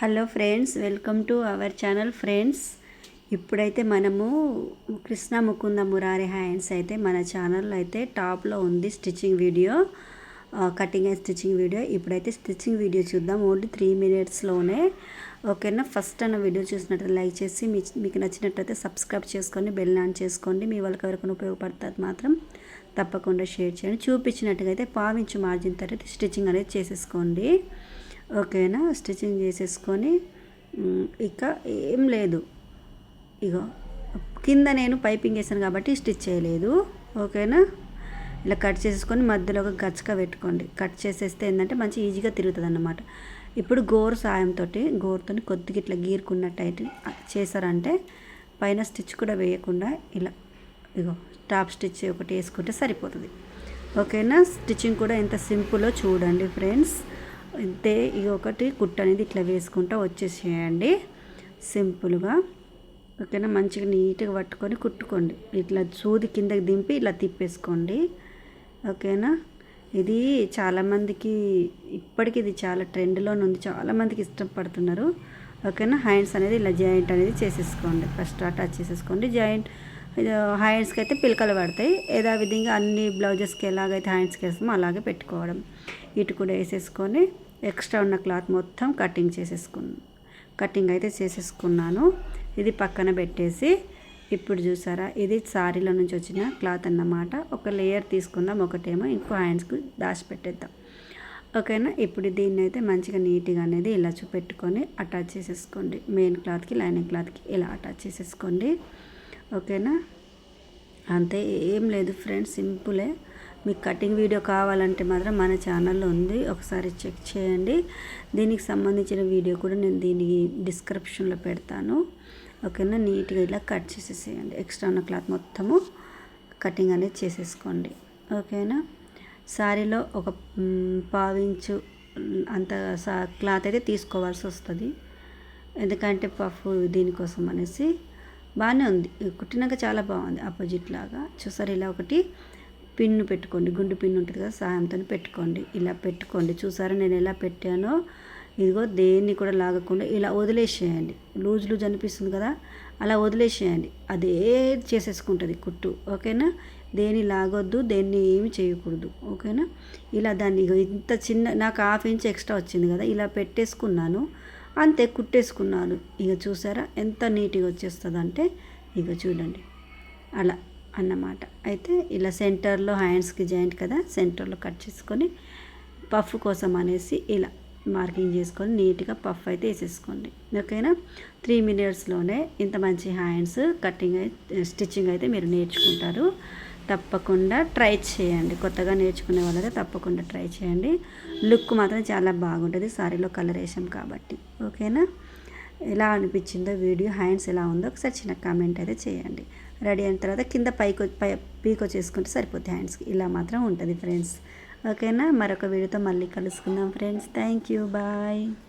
Hello friends welcome to our channel friends. ఇప్పుడైతే మనము Krishna Mukunda Murari hands అయితే మన ఛానల్లో అయితే టాప్లో ఉంది stitching video cutting and stitching video. ఇప్పుడైతే స్టిచ్చింగ్ వీడియో చూద్దాం. ఓన్లీ త్రీ మినిట్స్లోనే ఓకేనా? ఫస్ట్ అన్న వీడియో చూసినట్టు లైక్ చేసి మీ మీకు నచ్చినట్టయితే సబ్స్క్రైబ్ చేసుకొని బెల్ ఆన్ చేసుకోండి. మీ వాళ్ళకి ఎవరికైనా ఉపయోగపడుతుంది మాత్రం తప్పకుండా షేర్ చేయండి. చూపించినట్టుగా అయితే పావించు మార్జిన్ తర్వాత స్టిచ్చింగ్ అనేది చేసేసుకోండి. ఓకేనా? స్టిచ్చింగ్ చేసేసుకొని ఇక ఏం లేదు. ఇగో కింద నేను పైపింగ్ వేసాను కాబట్టి స్టిచ్ చేయలేదు. ఓకేనా? ఇలా కట్ చేసుకొని మధ్యలో ఒక గచ్చక పెట్టుకోండి. కట్ చేసేస్తే ఏంటంటే మంచి ఈజీగా తిరుగుతుంది అన్నమాట ఇప్పుడు గోరు సాయంతో గోరుతో కొద్దిగా ఇట్లా గీరుకున్నట్టయితే చేశారంటే పైన స్టిచ్ కూడా వేయకుండా ఇలా ఇగో టాప్ స్టిచ్ ఒకటి వేసుకుంటే సరిపోతుంది. ఓకేనా? స్టిచ్చింగ్ కూడా ఎంత సింపుల్లో చూడండి ఫ్రెండ్స్. అంతే ఇది ఒకటి కుట్ట అనేది ఇట్లా వేసుకుంటూ వచ్చేసేయండి. సింపుల్గా. ఓకేనా? మంచిగా నీట్గా పట్టుకొని కుట్టుకోండి. ఇట్లా సూది కిందకి దింపి ఇలా తిప్పేసుకోండి. ఓకేనా? ఇది చాలామందికి ఇప్పటికి ఇది చాలా ట్రెండ్లో ఉంది. చాలామందికి ఇష్టపడుతున్నారు ఓకేనా? హ్యాండ్స్ అనేది ఇలా జాయింట్ అనేది చేసేసుకోండి. ఫస్ట్ అటాచ్ చేసేసుకోండి. జాయింట్ హ్యాండ్స్కి అయితే పిలకలు పడతాయి. ఏదో విధంగా అన్ని బ్లౌజెస్కి ఎలాగైతే హ్యాండ్స్కి వేస్తామో అలాగే పెట్టుకోవడం. ఇటు కూడా వేసేసుకొని ఎక్స్ట్రా ఉన్న క్లాత్ మొత్తం కటింగ్ చేసేసుకున్నాను కటింగ్ అయితే చేసేసుకున్నాను. ఇది పక్కన పెట్టేసి ఇప్పుడు చూసారా ఇది సారీలో నుంచి వచ్చిన క్లాత్ అన్నమాట. ఒక లేయర్ తీసుకుందాం ఒకటేమో ఇంకో హ్యాండ్స్కి దాచి పెట్టేద్దాం. ఓకేనా? ఇప్పుడు దీన్ని అయితే మంచిగా నీట్గా అనేది ఇలా చూపెట్టుకొని అటాచ్ చేసేసుకోండి. మెయిన్ క్లాత్కి లైనింగ్ క్లాత్కి ఇలా అటాచ్ చేసేసుకోండి. ఓకేనా? అంతే ఏం లేదు ఫ్రెండ్స్ సింపులే. మీకు కటింగ్ వీడియో కావాలంటే మాత్రం మన ఛానల్లో ఉంది. ఒకసారి చెక్ చేయండి. దీనికి సంబంధించిన వీడియో కూడా నేను దీనికి డిస్క్రిప్షన్లో పెడతాను. ఓకేనా? నీట్గా ఇలా కట్ చేసేసేయండి. ఎక్స్ట్రా ఉన్న క్లాత్ మొత్తము కటింగ్ అనేది చేసేసుకోండి. ఓకేనా? శారీలో ఒక పావించు అంత క్లాత్ అయితే తీసుకోవాల్సి వస్తుంది. ఎందుకంటే పఫ్ దీనికోసం అనేసి బాగానే ఉంది. కుట్టినాక చాలా బాగుంది. ఆపోజిట్ లాగా. చూసారు ఇలా ఒకటి? పిన్ను పెట్టుకోండి. గుండు పిన్ను ఉంటుంది కదా సాయంతో పెట్టుకోండి. ఇలా పెట్టుకోండి. చూసారా నేను ఎలా పెట్టానో? ఇదిగో దేన్ని కూడా లాగకుండా ఇలా వదిలేసేయండి. లూజ్ లూజ్ అనిపిస్తుంది కదా అలా వదిలేసేయండి. అదే చేసేసుకుంటుంది కుట్టు. ఓకేనా? దేన్ని లాగొద్దు దేన్ని ఏమి చేయకూడదు. ఓకేనా? ఇలా దాన్ని ఇంత చిన్న నాకు హాఫ్ ఇంచ్ ఎక్స్ట్రా వచ్చింది కదా ఇలా పెట్టేసుకున్నాను. అంతే కుట్టేసుకున్నాను. ఇక చూసారా ఎంత నీట్గా వచ్చేస్తుంది అంటే ఇక చూడండి. అలా అన్నమాట. అయితే ఇలా సెంటర్లో హ్యాండ్స్కి జాయింట్ కదా సెంటర్లో కట్ చేసుకొని పఫ్ కోసం అనేసి ఇలా మార్కింగ్ చేసుకొని నీట్గా పఫ్ అయితే వేసేసుకోండి. ఓకేనా? త్రీ మినిట్స్లోనే ఇంత మంచి హ్యాండ్స్ కటింగ్ స్టిచ్చింగ్ అయితే మీరు నేర్చుకుంటారు. తప్పకుండా ట్రై చేయండి. కొత్తగా నేర్చుకునే వాళ్ళైతే తప్పకుండా ట్రై చేయండి. లుక్ మాత్రం చాలా బాగుంటుంది. సారీలో కలర్ వేసాం కాబట్టి. ఓకేనా? ఎలా అనిపించిందో వీడియో హ్యాండ్స్ ఎలా ఉందో ఒకసారి చిన్న కామెంట్ అయితే చేయండి. రెడీ అయిన తర్వాత కింద పైకి పై పీకో చేసుకుంటే సరిపోతుంది హ్యాండ్స్కి. ఇలా మాత్రం ఉంటుంది ఫ్రెండ్స్. ఓకేనా? మరొక వీడియోతో మళ్ళీ కలుసుకుందాం ఫ్రెండ్స్. Thank you. బాయ్.